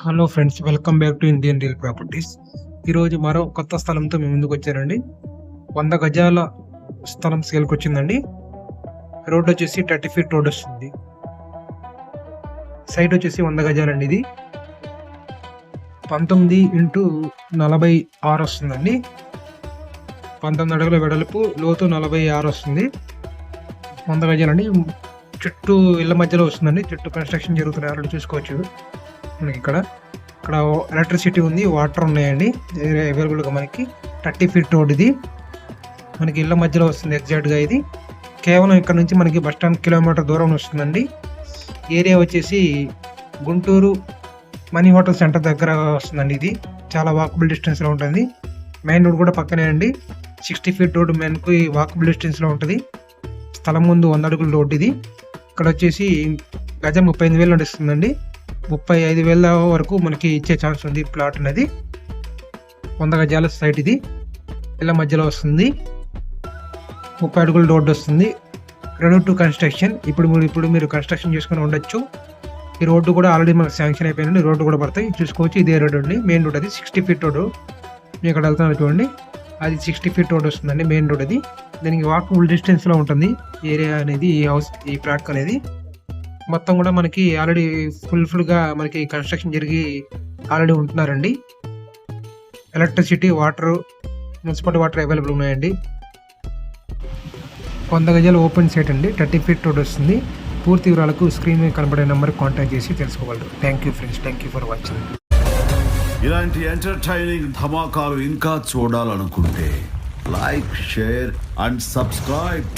Hello friends welcome back to Indian real properties. ఈరోజు మరో కొత్త స్థలంతో మేము ముందుకు వచ్చారండి వంద గజాల స్థలం సేల్కి వచ్చిందండి. రోడ్ వచ్చేసి థర్టీ ఫీట్ రోడ్ వస్తుంది. సైట్ వచ్చేసి వంద గజాలండి ఇది. పంతొమ్మిది ఇంటూ నలభై ఆరు వస్తుందండి. పంతొమ్మిది అడుగుల వెడల్పు లోతు నలభై ఆరు వస్తుంది. వంద గజాలండి. చుట్టూ ఇళ్ళ మధ్యలో వస్తుందండి. చుట్టూ కన్స్ట్రక్షన్ జరుగుతున్నాయి. ఆల్రెడీ చూసుకోవచ్చు. మనకి ఇక్కడ. ఇక్కడ ఎలక్ట్రిసిటీ ఉంది వాటర్ ఉన్నాయండి. అవైలబుల్గా మనకి థర్టీ ఫీట్ రోడ్ ఇది. మనకి ఇళ్ళ మధ్యలో వస్తుంది ఎగ్జాక్ట్గా ఇది. కేవలం ఇక్కడ నుంచి మనకి బస్ స్టాండ్ కిలోమీటర్ దూరం వస్తుందండి. ఏరియా వచ్చేసి గుంటూరు మనీ హోటల్ సెంటర్ దగ్గర వస్తుందండి ఇది. చాలా వాకబుల్ డిస్టెన్స్లో ఉంటుంది. మెయిన్ రోడ్ కూడా పక్కనే అండి. సిక్స్టీ ఫీట్ రోడ్ మెయిన్కి వాకబుల్ డిస్టెన్స్లో ఉంటుంది. స్థలం ముందు వంద అడుగుల రోడ్ ఇది. ఇక్కడ వచ్చేసి గజం ముప్పై ఐదు వేలు నడుస్తుందండి. ముప్పై ఐదు వేల వరకు మనకి ఇచ్చే ఛాన్స్ ఉంది ప్లాట్ అనేది. వంద గజాల సైట్ ఇది. ఇళ్ళ మధ్యలో వస్తుంది. ముప్పై అడుగుల రోడ్డు వస్తుంది. రెడీ టు కన్స్ట్రక్షన్ ఇప్పుడు మీరు ఇప్పుడు మీరు కన్స్ట్రక్షన్ చేసుకుని ఉండొచ్చు. ఈ రోడ్డు కూడా ఆల్రెడీ మనకు శాంక్షన్ అయిపోయింది రోడ్డు కూడా పడతాయి. చూసుకోవచ్చు. ఇదే రోడ్ అండి. మెయిన్ రోడ్ అది. సిక్స్టీ ఫీట్ రోడ్ మేము ఇక్కడ వెళ్తాను చూడండి. అది సిక్స్టీ ఫీట్ రోడ్ వస్తుందండి. మెయిన్ రోడ్ అది. దీనికి వాకబుల్ డిస్టెన్స్లో ఉంటుంది. ఏరియా అనేది ఈ హౌస్ ఈ ప్లాట్ అనేది. మొత్తం కూడా మనకి ఆల్రెడీ ఫుల్ ఫుల్గా మనకి కన్స్ట్రక్షన్ జరిగి ఆల్రెడీ ఉంటున్నారండి. Electricity water municipal water available ఉన్నాయండి. వంద గజాలు ఓపెన్ సైట్ అండి. థర్టీ ఫీట్ రోడ్ వస్తుంది. పూర్తి వివరాలకు స్క్రీన్ మీద కనబడే నెంబర్కి కాంటాక్ట్ చేసి తెలుసుకోగలరు. Thank you friends thank you for watching ఇలాంటి ఎంటర్టైనింగ్ ధమాకాలు ఇంకా చూడాలనుకుంటే లైక్ షేర్ అండ్ సబ్స్క్రైబ్